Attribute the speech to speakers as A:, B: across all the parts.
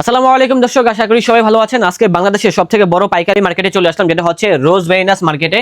A: আসসালামু আলাইকুম দর্শক, আশা করি সবাই ভালো আছেন। আজকে বাংলাদেশের সব থেকে বড় পাইকারি মার্কেটে চলে আসলাম, যেটা হচ্ছে রোজ ভেনাস মার্কেটে।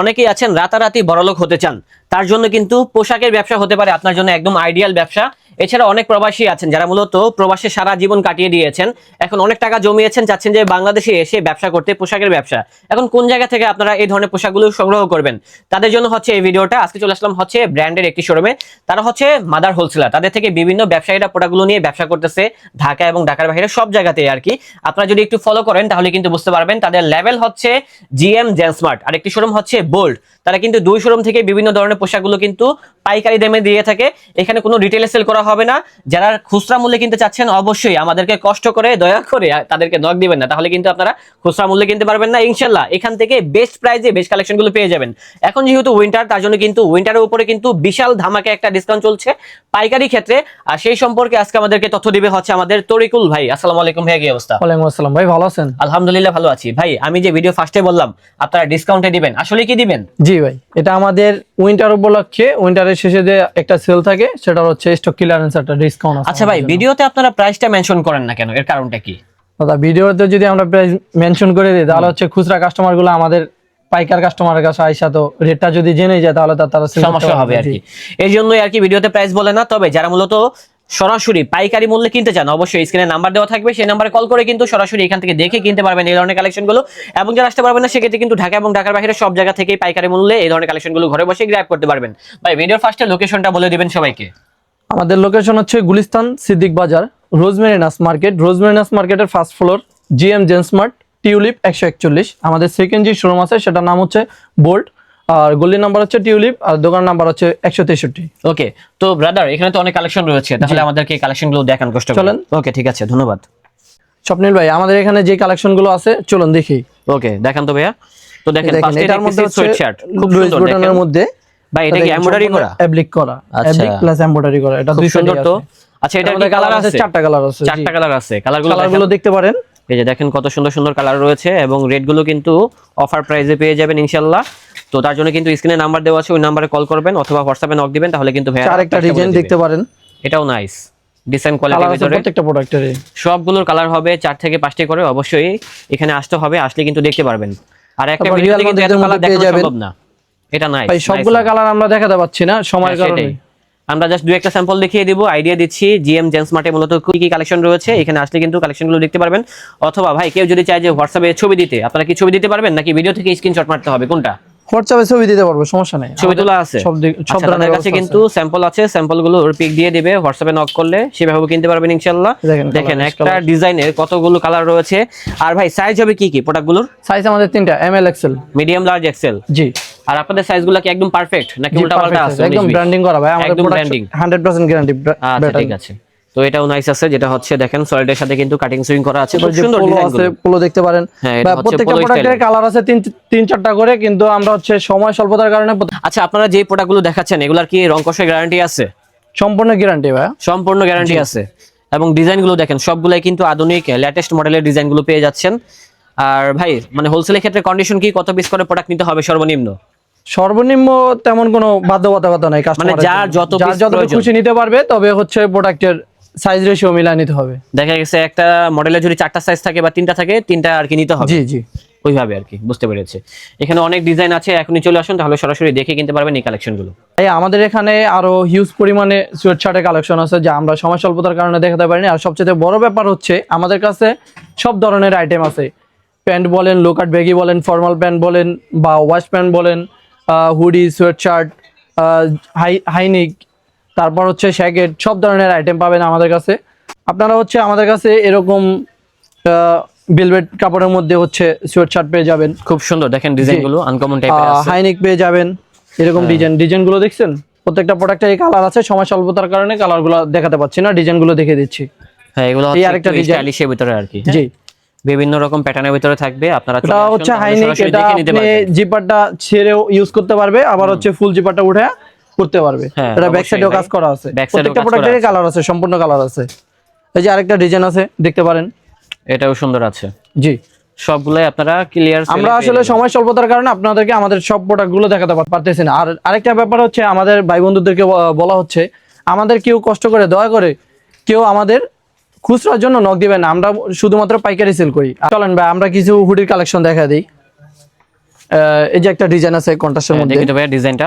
A: অনেকেই আছেন, রাতারাতি বড়লোক হতে চান। তার জন্য কিন্তু পোশাকের ব্যবসা হতে পারে, আপনার জন্য একদম আইডিয়াল ব্যবসা। এছাড়া অনেক প্রবাসী আছেন যারা মূলত প্রবাসে সারা জীবন কাটিয়ে দিয়েছেন। এখন অনেক টাকা জমিয়েছেন, চাচ্ছেন যে বাংলাদেশে এসে ব্যবসা করতে, পোশাকের ব্যবসা। এখন কোন জায়গা থেকে আপনারা এই ধরনের পোশাকগুলো সংগ্রহ করবেন? তাদের জন্য হচ্ছে এই ভিডিওটা। আজকে চলে আসলাম হচ্ছে ব্র্যান্ডের একটি শোরুমে। তারা হচ্ছে মাদার হোলসেলার। তাদের থেকে বিভিন্ন ব্যবসায়ীরা প্রোডাক্টগুলো নিয়ে ব্যবসা করতেছে ঢাকা এবং ঢাকার বাইরে সব জায়গাতে আর কি। আপনারা যদি একটু ফলো করেন, তাহলে কিন্তু বুঝতে পারবেন তাদের লেভেল হচ্ছে জিএম জেনস্মার্ট আর একটি শোরুম হচ্ছে বোল্ড তারা কিন্তু দুই শোরুম থেকে বিভিন্ন ধরনের পোশাকগুলো কিন্তু পাইকারি দামে দিয়ে থাকে। এখানে কোনো রিটেলে সেল করা হবে না। যারা খুচরা মূল্যে কিনতে চাচ্ছেন অবশ্যই আমাদেরকে কষ্ট করে দয়া করে তাদেরকে নক দিবেন না। তাহলে কিন্তু আপনারা খুচরা মূল্যে কিনতে পারবেন না ইনশাল্লাহ। এখান থেকে বেস্ট প্রাইজে বেস্ট কালেকশনগুলো পেয়ে যাবেন। এখন যেহেতু উইন্টার তার জন্য কিন্তু উইন্টারের উপরে কিন্তু বিশাল ধামাকে একটা ডিসকাউন্ট চলছে পাইকারি ক্ষেত্রে। আর সেই সম্পর্কে আজকে আমাদেরকে তথ্য দিবে হচ্ছে আমাদের তরিকুল ভাই। আসসালামু আলাইকুম ভাই কি অবস্থা?
B: ওয়ালাইকুম আসসালাম ভাই ভালো আছেন?
A: আলহামদুলিল্লাহ ভালো আছি। ভাই আমি যে ভিডিও ফার্স্টে বললাম আপনারা ডিসকাউন্টে দিবেন। আসলে কি দিবেন?
B: জি ভাই এটা আমাদের উইন্টার উপলক্ষে উইন্টারের শেষে যে একটা সেল থাকে সেটা হচ্ছে স্টক ক্লিয়ারেন্স একটা ডিসকাউন্ট আছে
A: আচ্ছা ভাই ভিডিওতে আপনারা প্রাইসটা মেনশন করেন না কেন? এর কারণটা কি?
B: দাদা ভিডিওতে যদি আমরা প্রাইস মেনশন করে দিই তাহলে হচ্ছে খুচরা কাস্টমারগুলো আমাদের পাইকার কাস্টমারের কাছে আইসা তো রেটটা যদি জেনে যায় তাহলে তার তারা
A: সমস্যা হবে আর কি। এই জন্যই আর কি ভিডিওতে প্রাইস বলে না তবে যারা মূলত সরাসরি পাইকারি মূল্যে কিনতে চান, অবশ্যই স্ক্রিনে নাম্বার দেওয়া থাকবে। সেই নাম্বারে কল করে কিন্তু সরাসরি এখান থেকে দেখে কিনতে পারবেন এই ধরনের কালেকশনগুলো এবং যারা আসতে পারবেন না, সেক্ষেত্রে কিন্তু ঢাকা এবং ঢাকার বাইরে সব জায়গা থেকেই পাইকারি মূল্যে এই ধরনের কালেকশনগুলো ঘরে বসে গ্র্যাব করতে পারবেন। ভাই ভিডিওর ফার্স্টে লোকেশনটা বলে দিবেন সবাইকে।
B: আমাদের লোকেশন হচ্ছে গুলিস্তান সিদ্দিক বাজার রোজমেরিনাস মার্কেট। রোজমেরিনাস মার্কেটের ফার্স্ট ফ্লোর জিএম জেনস্মার্ট টিউলিপ একশো একচল্লিশ। আমাদের সেকেন্ড যে শোরুম আছে, সেটার নাম হচ্ছে বোল্ট আর গলি নাম্বার হচ্ছে টিউলিপ আর দোকান নাম্বার হচ্ছে একশো তেষট্টি।
A: ওকে তো ব্রাদার এখানে তো অনেক কালেকশন রয়েছে তাহলে আমাদেরকে এই কালেকশনগুলো দেখান কষ্ট
B: চলেন।
A: ওকে ঠিক আছে ধন্যবাদ।
B: স্বপ্নিল ভাই আমাদের এখানে যে কালেকশনগুলো আছে চলুন দেখি।
A: ওকে দেখান তো ভাইয়া। তো দেখেন
B: এটার মধ্যে
A: সোয়েটশার্ট খুব সুন্দর দেখেন।
B: মধ্যে
A: ভাই এটা কি এমব্রয়ডারি করা?
B: অ্যাপ্লিক করা
A: আচ্ছা।
B: অ্যাপ্লিক প্লাস এমব্রয়ডারি করা এটা
A: খুব
B: দুই
A: সুন্দর তো আচ্ছা এটা কি কালার আছে?
B: চারটা কালার আছে
A: চারটা কালার আছে কালারগুলো
B: কালারগুলো দেখতে পারেন।
A: এই যে দেখেন কত সুন্দর সুন্দর কালার রয়েছে এবং রেটগুলো কিন্তু অফার প্রাইসে পেয়ে যাবেন ইনশাল্লাহ। তো তার জন্য কিন্তু স্ক্রিনে নাম্বার দেওয়া আছে ওই নাম্বারে কল করবেন অথবা হোয়াটসঅ্যাপে নক দিবেন তাহলে কিন্তু ভাইয়া
B: আরেকটা ডিজাইন দেখতে পারেন।
A: এটাও নাইস
B: কালার
A: কোয়ালিটির ভিতরে।
B: প্রত্যেকটা প্রোডাক্টের
A: সবগুলোর কালার হবে চার থেকে পাঁচটি করে অবশ্যই এখানে আসতে হবে আসলে কিন্তু দেখতে পারবেন। আর একটা ভিডিওতে কিন্তু এত কালার
B: যাবেন।
A: সম্ভব না। এটা নাই
B: ভাই সবগুলা কালার আমরা দেখাতে পাচ্ছি না সময়ের কারণে।
A: আমরা জাস্ট দু একটা স্যাম্পল দেখিয়ে দিব আইডিয়া দিচ্ছি জিএম জেন্স মার্টে মূলত কি কি কালেকশন রয়েছে এখানে আসলে কিন্তু কালেকশনগুলো দেখতে পারবেন। অথবা ভাই কেউ যদি চায় যে হোয়াটসঅ্যাপে ছবি দিতে আপনারা কি ছবি দিতে পারবেন? নাকি ভিডিও থেকে স্ক্রিনশট মারতে হবে? কোনটা?
B: হোয়াটসঅ্যাপে ছবি দিতে পারব সমস্যা নেই।
A: ছবি তোলা আছে।
B: সব
A: আচ্ছা,
B: ধরনের
A: কাছে কিন্তু স্যাম্পল আছে স্যাম্পলগুলো পিক দিয়ে দিবে হোয়াটসঅ্যাপে নক করলে সেভাবে কিনতে পারবেন ইনশাআল্লাহ।
B: দেখেন,
A: একটা ডিজাইনের কতগুলো কালার রয়েছে। আর ভাই সাইজ হবে কি কি প্রোডাক্টগুলোর
B: সাইজ আমাদের তিনটা M L XL
A: medium large XL
B: জি।
A: আর আপনাদের সাইজগুলো কি একদম পারফেক্ট নাকি উল্টা পাল্টা আছে?
B: একদম
A: 19 20?
B: ব্র্যান্ডিং করা ভাই। আমাদের প্রোডাক্ট 100% গ্যারান্টি
A: ঠিক আছে। তো এটাও নাইস আছে যেটা হচ্ছে দেখেন সলিডের সাথে কিন্তু কাটিং সুইং করা আছে খুব সুন্দর ডিজাইন
B: আছে পোলো দেখতে পারেন।
A: হ্যাঁ,
B: প্রত্যেকটা প্রোডাক্টের কালার আছে তিন তিন চারটা করে কিন্তু আমরা হচ্ছে সময় স্বল্পতার কারণে
A: আচ্ছা আপনারা যে প্রোডাক্টগুলো দেখাচ্ছেন এগুলার কি রং কষের গ্যারান্টি আছে?
B: সম্পূর্ণ গ্যারান্টি ভাই
A: সম্পূর্ণ গ্যারান্টি আছে। এবং ডিজাইনগুলো দেখেন সবগুলাই কিন্তু আধুনিক লেটেস্ট মডেলের ডিজাইনগুলো পেয়ে যাচ্ছেন। আর ভাই মানে হোলসেলের ক্ষেত্রে কন্ডিশন কি কত পিস করে প্রোডাক্ট নিতে হবে সর্বনিম্ন?
B: সর্বনিম্ন তেমন কোনো বাধ্যবাধকতা নাই কাস্টমার
A: মানে যার যত
B: যার যত খুশি নিতে পারবে তবে হচ্ছে প্রোডাক্টের সাইজ রেশিও মিলাই নিতে হবে।
A: দেখা গেছে একটা মডেলের যদি চারটা সাইজ থাকে বা তিনটা থাকে তিনটা আর কি নিতে হবে।
B: জি জি।
A: ওইভাবে আর কি বুঝতে পেরেছে। এখানে অনেক ডিজাইন আছে এখনই চলে আসুন তাহলে সরাসরি দেখে কিনতে পারবেন এই কালেকশনগুলো
B: এই আমাদের এখানে আরও হিউজ পরিমাণে সুয়েট শার্টের কালেকশন আছে যা আমরা সময় স্বল্পতার কারণে দেখাতে পারিনি। আর সবচেয়ে বড় ব্যাপার হচ্ছে আমাদের কাছে সব ধরনের আইটেম আছে। প্যান্ট বলেন লোকাট ব্যাগি বলেন ফর্মাল প্যান্ট বলেন বা ওয়াশ প্যান্ট বলেন hoodie sweat shirt high high neck তারপর হচ্ছে শ্যাকেট সব ধরনের আইটেম পাবেন আমাদের কাছে। আপনারা হচ্ছে আমাদের কাছে এরকম ভেলভেট কাপড়ের মধ্যে হচ্ছে সুয়েট শার্ট পেয়ে যাবেন।
A: খুব সুন্দর দেখেন ডিজাইনগুলো আনকমন টাইপের আছে।
B: হাইনিক পেয়ে যাবেন এরকম ডিজাইন ডিজাইনগুলো দেখছেন? প্রত্যেকটা প্রোডাক্টের এই কালার আছে সময় স্বল্পতার কারণে কালারগুলো দেখাতে পাচ্ছি না ডিজাইনগুলো দেখে দিচ্ছি।
A: হ্যাঁ এগুলো
B: এই
A: হচ্ছে
B: আরেকটা।
A: স্টাইলিশের ভিতরে আর কি হ্যাঁ?
B: জি।
A: বিভিন্ন রকম প্যাটার্নের ভিতরে থাকবে আপনারা
B: এটা হচ্ছে হাইনিক এটা আপনি জিপারটা ছেড়েও ইউজ করতে পারবে আবার হচ্ছে ফুল জিপারটা উঠে করতে পারবে।
A: হ্যাঁ,
B: এটা ব্যাক সাইডেও কাজ করা আছে। প্রত্যেকটা প্রোডাক্টের কালার আছে। সম্পূর্ণ কালার আছে। এই যে আরেকটা ডিজাইন আছে দেখতে পারেন।
A: এটাও সুন্দর আছে।
B: জি।
A: সবগুলাই আপনারা ক্লিয়ার
B: আমরা আসলে সময় স্বল্পতার কারণে আপনাদেরকে আমাদের সব প্রোডাক্টগুলো দেখাতে পারতেছি না। আর আরেকটা ব্যাপার হচ্ছে আমাদের ভাই বন্ধুদেরকে বলা হচ্ছে আমাদের কেউ কষ্ট করে দয়া করে কেউ আমাদের খুচরার জন্য নক দিবেন না, আমরা শুধুমাত্র পাইকারি সেল করি। চলেন ভাই আমরা কিছু হুডির কালেকশন দেখা দিই। এই যে একটা ডিজাইন আছে কন্ট্রাস্টের মধ্যে।
A: দেখি তো ভাইয়া ডিজাইনটা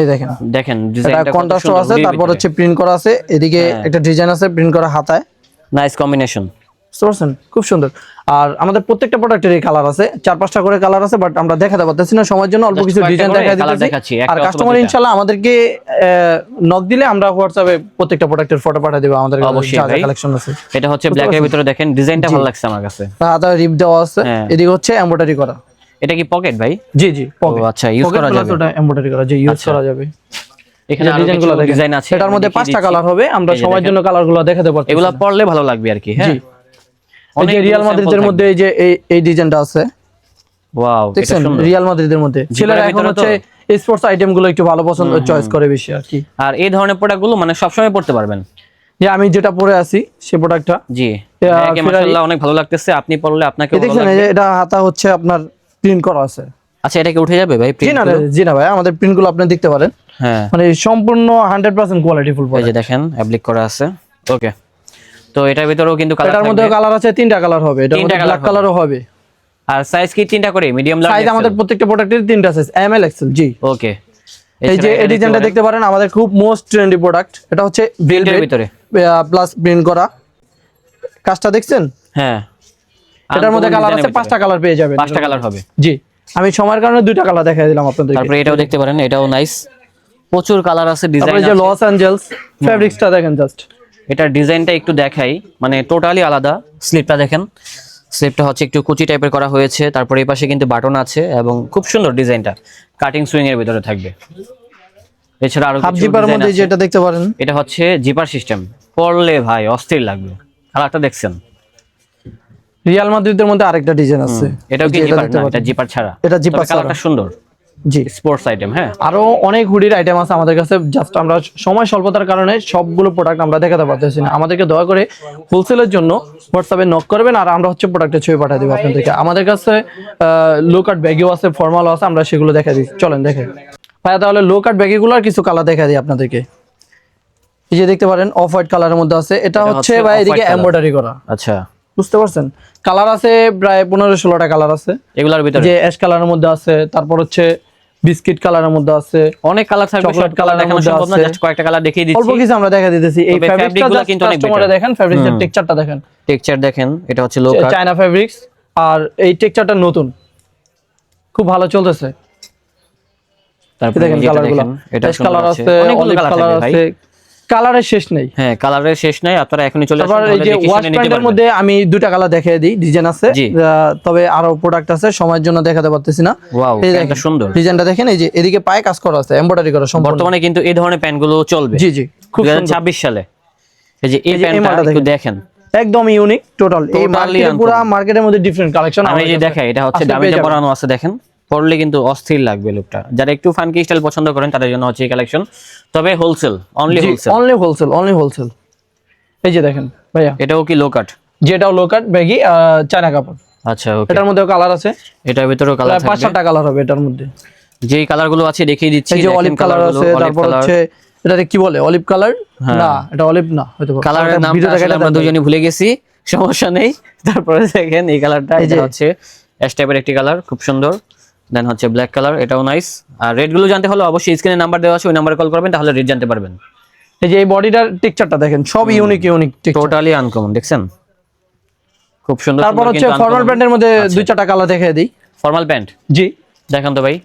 B: এই দেখেন।
A: দেখেন
B: এটা
A: ডিজাইনটা
B: কন্ট্রাস্ট আছে তারপর হচ্ছে প্রিন্ট করা আছে এদিকে
A: হ্যাঁ।
B: একটা ডিজাইন আছে প্রিন্ট করা হাতায়।
A: নাইস কম্বিনেশন
B: বুঝতে খুব সুন্দর। আর আমাদের প্রত্যেকটা প্রোডাক্টের কালার আছে চার পাঁচটা করে কালার আছে বাট আমরা দেখাতে পারতেছি না সময়ের জন্য অল্প কিছু ডিজাইন
A: করে
B: দেখা
A: colour
B: দিতেছি।
A: দেখাচ্ছি,
B: আর কাস্টমার। ইনশাআল্লাহ আমাদেরকে নক দিলে আমরা হোয়াটসঅ্যাপে প্রত্যেকটা প্রোডাক্টের ফটো পাঠিয়ে দেবো আমাদের
A: অবশ্যই।
B: কালেকশন আছে।
A: এটা হচ্ছে ব্ল্যাকের ভিতরে দেখেন ডিজাইনটা ভালো লাগছে আমার কাছে।
B: রিপ দেওয়া আছে
A: হ্যাঁ।
B: এদিকে হচ্ছে এমব্রয়ডারি করা।
A: এটা কি পকেট ভাই?
B: জি জি পকেট
A: আচ্ছা, use করা যাবে।
B: ওটা এমব্রয়ডারি করা জি ইউজ
A: আচ্ছা।
B: করা যাবে।
A: এখানে আরও
B: ডিজাইন দেখেন।
A: ডিজাইন আছে।
B: এটার মধ্যে পাঁচটা কালার হবে আমরা
A: যে দেখেন।
B: জন্য কালারগুলো দেখাতে পারছি
A: এগুলা পড়লে ভালো লাগবে আর কি হ্যাঁ?
B: এই রিয়াল মাদ্রিদের মধ্যে এই যে এই- এই ডিজাইনটা আছে।
A: ওয়াও এটা সুন্দর।
B: রিয়াল মাদ্রিদের মধ্যে। ছেলেরা এখন হচ্ছে স্পোর্টস আইটেমগুলো একটু ভালো পছন্দ চয়েস করে বেশি আর কি।
A: আর এই ধরনের প্রোডাক্টগুলো মানে সবসময় পড়তে পারবেন?
B: যে আমি যেটা পরে আছি সে প্রোডাক্টটা
A: জি। মাশাআল্লাহ অনেক ভালো লাগতেছে। আপনি পড়লে আপনাকে
B: যে এটা হাতা হচ্ছে আপনার প্রিন্ট করা আছে।
A: আচ্ছা এটা কি উঠে যাবে ভাই?
B: জি
A: print
B: না জি না ভাই আমাদের প্রিন্টগুলো আপনি দেখতে পারেন।
A: হ্যাঁ।
B: মানে সম্পূর্ণ হান্ড্রেড পার্সেন্ট কোয়ালিটি ফুল
A: এই যে দেখেন অ্যাপ্লিক করা আছে। ওকে তো এটার ভিতরেও কিন্তু কালার
B: এটার মধ্যে কালার আছে তিনটা কালার হবে। এটা
A: তিনটা
B: ব্ল্যাক কালারও হবে।
A: আর সাইজ কি? তিনটা করে মিডিয়াম লার্জ
B: সাইজ আমাদের প্রত্যেকটা প্রোডাক্টের তিনটা সাইজ এম এল এক্সেল জি।
A: ওকে
B: এই যে এই ডিজাইনটা দেখতে পারেন আমাদের খুব মোস্ট ট্রেন্ডি প্রোডাক্ট এটা হচ্ছে ভেলভেট
A: ভিতরে?
B: প্লাস প্রিন্ট করা। কাজটা দেখছেন?
A: হ্যাঁ।
B: এটার মধ্যে কালার আছে পাঁচটা কালার পেয়ে যাবেন।
A: পাঁচটা কালার হবে।
B: জি। আমি সময়ের কারণে দুইটা কালার দেখাই দিলাম আপনাদেরকে।
A: তারপরে এটাও দেখতে পারেন এটাও নাইস প্রচুর কালার আছে ডিজাইন
B: যে লস অ্যাঞ্জেলস ফেব্রিক্সটা দেখেন জাস্ট
A: এটার ডিজাইনটা একটু দেখাই মানে টোটালি আলাদা। স্লিপটা দেখেন। স্লিপটা হচ্ছে একটু কুচি টাইপের করা হয়েছে। তারপরে এই পাশে কিন্তু বাটন আছে এবং খুব সুন্দর ডিজাইনটা কাটিং সুইং এর ভিতরে থাকবে। এছাড়া আরও
B: হাফ
A: কিছু
B: জিপার মধ্যে যেটা দেখতে পারেন।
A: এটা হচ্ছে জিপার সিস্টেম পরলে ভাই অস্থির লাগবে। কালারটা দেখছেন?
B: রিয়াল মাদ্রিদের মধ্যে আরেকটা ডিজাইন আছে।
A: এটাও কি জিপার না? এটা। জিপার ছাড়া।
B: এটা ছাড়া।
A: কালারটা সুন্দর।
B: জি।
A: স্পোর্টস আইটেম হ্যাঁ?
B: আরও অনেক হুডির আইটেম আছে আমাদের কাছে। জাস্ট আমরা সময় স্বল্পতার কারণে সবগুলো প্রোডাক্ট আমরা দেখাতে পারতেছি না। আমাদেরকে দয়া করে হোলসেলের জন্য হোয়াটসঅ্যাপে নক করবেন আর আমরা হচ্ছে প্রোডাক্টের ছবি পাঠিয়ে দেবো আপনাদেরকে। আমাদের কাছে লো কাট ব্যাগিও আছে ফর্মালও আছে আমরা সেগুলো দেখা দিই। চলেন দেখে ভাইয়া তাহলে লো কাট ব্যাগিগুলো আর কিছু কালার দেখা দিই আপনাদেরকে। এই যে দেখতে পারেন অফ হোয়াইট কালারের মধ্যে আছে। এটা হচ্ছে ভাই এদিকে। এমব্রয়ডারি করা।
A: আচ্ছা।
B: বুঝতে পারছেন? কালার আছে প্রায় পনেরো ষোলোটা কালার আছে।
A: এগুলার ভিতরে?
B: যে অ্যাশ কালারের মধ্যে আছে তারপর হচ্ছে বিস্কিট কালারের মধ্যে আছে
A: অনেক কালার থাকবে সব কালার দেখানো সম্ভব না জাস্ট কয়েকটা কালার দেখিয়ে দিচ্ছি।
B: অল্প কিছু আমরা দেখা দিতেছি। এই
A: তবে fabric
B: ফ্যাব্রিকটা
A: গুলো কিন্তু অনেক better।
B: দেখেন ফ্যাব্রিক্সের টেক্সচারটা দেখেন।
A: টেক্সচার দেখেন এটা হচ্ছে লো কাট
B: চায়না ফ্যাব্রিক্স আর এই টেক্সচারটা নতুন। খুব ভালো চলতেছে।
A: তারপরে
B: দেখেন কালারগুলো
A: এটা
B: কালার
A: আছে
B: অলিভ
A: কালার
B: আছে। কালারের শেষ নেই।
A: হ্যাঁ কালারের শেষ নাই আপনারা এখনই চলে আসুন
B: এই যে ওয়াশ প্যান্টের মধ্যে আমি দুইটা কালার দেখিয়ে দিই ডিজাইন আছে। তবে আরও প্রোডাক্ট আছে সময়ের জন্য দেখাতে পারতেছি না।
A: ওয়াও এটা সুন্দর।
B: ডিজাইনটা দেখেন এই যে এদিকে পায়ে কাজ করা আছে এমব্রয়ডারি করা সম্পূর্ণ।
A: বর্তমানে কিন্তু এই ধরনের প্যান্টগুলো চলবে।
B: জি জি খুব সুন্দর।
A: সালে। এই যে এই প্যান্টটা একটু দেখেন।
B: একদম ইউনিক টোটাল এই মার্কেটে পুরো মার্কেটের মধ্যে ডিফারেন্ট কালেকশন
A: আমি যে দেখাই এটা হচ্ছে দামিতে পরানো আছে দেখেন। পরলে কিন্তু অস্থির লাগবে লুকটা যারা একটু ফানকি স্টাইল পছন্দ করেন তাদের জন্য হচ্ছে এই কালেকশন তবে wholesale only wholesale
B: only wholesale only wholesale এই যে দেখেন ভাইয়া।
A: এটাও কি লো কাট
B: যেটাও লো কাট ব্যাগি চায়না কাপড়।
A: আচ্ছা ওকে
B: এটার মধ্যেও কালার আছে।
A: এটার ভিতরেও কালার
B: প্রায় পাঁচ সাতটা কালার হবে এটার মধ্যে।
A: যেই কালারগুলো আছে দেখিয়ে দিচ্ছি
B: এই যে অলিভ কালার আছে তারপর হচ্ছে এটাতে কি বলে? অলিভ কালার না এটা অলিভ না হয়তো
A: কালারের নাম আমরা দুজনই ভুলে গেছি সমস্যা নেই। তারপরে দেখেন এই কালারটা এটা হচ্ছে অ্যাশ টাইপের একটি কালার খুব সুন্দর। দেন হচ্ছে ব্ল্যাক কালার এটাও নাইস আর রেডগুলো জানতে হলে অবশ্যই স্ক্রিনে নাম্বার দেওয়া আছে ওই নাম্বারে কল করবেন তাহলে রেড জানতে পারবেন।
B: এই যে এই বডিটার টেক্সচারটা দেখেন সব ইউনিক ইউনিক
A: টোটালি আনকমন দেখছেন? খুব সুন্দর
B: তারপর হচ্ছে ফর্মাল প্যান্টের মধ্যে দুই চারটা কালার দেখিয়ে দিই।
A: ফর্মাল প্যান্ট
B: জি।
A: দেখান তো ভাই।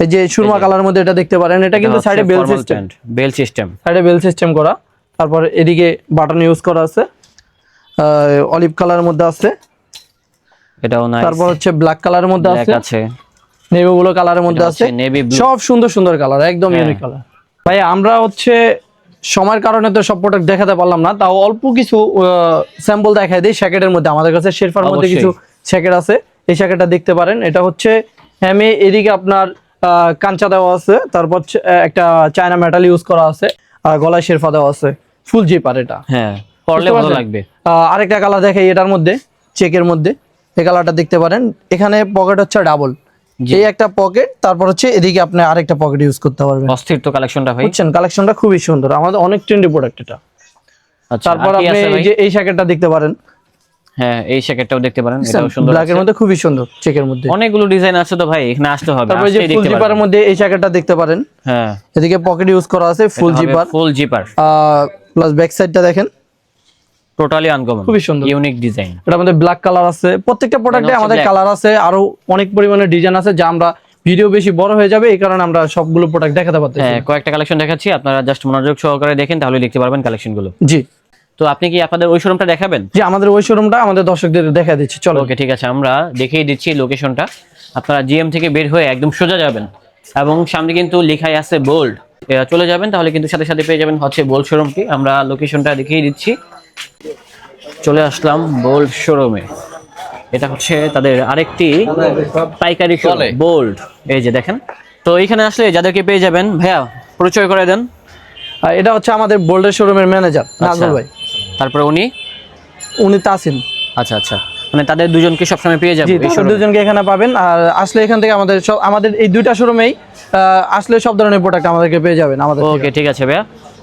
B: এই যে সুরমা কালার মধ্যে এটা দেখতে পারেন এটা কিন্তু সাইডে বেল সিস্টেম
A: বেল সিস্টেম
B: সাইডে বেল সিস্টেম করা। তারপর এদিকে বাটন ইউজ করা আছে। অলিভ কালারের মধ্যে আছে।
A: এটাও নাইস
B: তারপর হচ্ছে ব্ল্যাক কালারের মধ্যে আছে।
A: আছে।
B: নেভি ব্লু কালারের মধ্যে আছে। সব সুন্দর সুন্দর কালার একদম
A: হ্যাঁ।
B: ইউনিক কালার ভাই আমরা হচ্ছে সময়ের কারণে তো সব প্রোডাক্ট দেখাতে পারলাম না তাও অল্প কিছু স্যাম্পল দেখাই দিই শ্যাকেটের মধ্যে। আমাদের কাছে শেরফার মধ্যে কিছু শ্যাকেট আছে। এই শ্যাকেটটা দেখতে পারেন। এটা হচ্ছে হ্যামে এদিকে আপনার কাঞ্চা দেওয়া আছে। তারপর একটা চায়না মেটাল ইউজ করা আছে। আর গলায় শেরফা দেওয়া আছে। ফুল জিপার এটা।
A: হ্যাঁ পরলে ভালো লাগবে।
B: আরেকটা কালার দেখাই এটার মধ্যে চেকের মধ্যে। এই কালারটা দেখতে পারেন। এখানে পকেট হচ্ছে ডাবল এই একটা পকেট তারপর হচ্ছে এদিকে আপনি আরেকটা পকেট ইউজ করতে পারবেন।
A: অস্থির তো কালেকশনটা ভাই।
B: বুঝছেন? কালেকশনটা খুবই সুন্দর। আমাদের অনেক ট্রেন্ডি প্রোডাক্ট এটা।
A: আচ্ছা,
B: তারপর আপনি এই? যে এই জ্যাকেটটা দেখতে পারেন।
A: হ্যাঁ এই জ্যাকেটটাও দেখতে পারেন এটাও সুন্দর।
B: মধ্যে খুবই সুন্দর চেকের মধ্যে।
A: অনেকগুলো ডিজাইন আছে তো ভাই এখানে আসতে হবে
B: তারপরে যে ফুল
A: দেখতে
B: জিপারের মধ্যে এই জ্যাকেটটা দেখতে পারেন।
A: হ্যাঁ।
B: এদিকে পকেট ইউজ করা আছে full zipper
A: full zipper
B: plus back সাইডটা দেখেন।
A: টোটালি আনকমন
B: খুবই সুন্দর।
A: ইউনিক ডিজাইন
B: এটার মধ্যে ব্ল্যাক কালার আছে। প্রত্যেকটা প্রোডাক্টে আমাদের কালার আছে। আরও অনেক পরিমাণে ডিজাইন আছে যা আমরা ভিডিও বেশি বড় হয়ে যাবে এই কারণে আমরা সবগুলো প্রোডাক্ট দেখাতে পারতেছি।
A: হ্যাঁ কয়েকটা কালেকশন দেখাচ্ছি। আপনারা জাস্ট মনোযোগ সহকারে দেখেন তাহলে দেখতে পারবেন কালেকশনগুলো।
B: জি।
A: তো আপনি কি আপনাদের ওই শোরুমটা দেখাবেন?
B: জি আমাদের ওই শোরুমটা আমাদের দর্শকদের দেখা দিচ্ছি। চলো।
A: ওকে ঠিক আছে। আমরা দেখিয়ে দিচ্ছি লোকেশনটা আপনারা জিএম থেকে বের হয়ে একদম সোজা যাবেন। এবং সামনে কিন্তু লেখাই আছে বোল্ড চলে যাবেন তাহলে কিন্তু সাথে সাথে পেয়ে যাবেন হচ্ছে বোল্ড শোরুমটি আমরা লোকেশনটা দেখিয়ে দিচ্ছি। চলে আসলাম বোল্ড শোরুমে। এটা হচ্ছে তাদের আরেকটি পাইকারি শোরুম বোল্ড। এই যে দেখেন। তো এখানে আসলে যাদেরকে পেয়ে যাবেন ভাইয়া পরিচয় করে দেন।
B: আর এটা হচ্ছে আমাদের বোল্ডের শোরুমের ম্যানেজার নাজমুল ভাই।
A: তারপরে উনি?
B: উনি তাসিন।
A: আচ্ছা আচ্ছা। মানে তাদের দুজনকে সবসময় পেয়ে যাবেন
B: দুজনকে এখানে পাবেন। আর আসলে এখান থেকে আমাদের সব আমাদের এই দুইটা শোরুমেই আসলে সব ধরনের প্রোডাক্ট আমাদেরকে পেয়ে যাবেন আমাদের
A: ওকে ঠিক আছে ভাইয়া।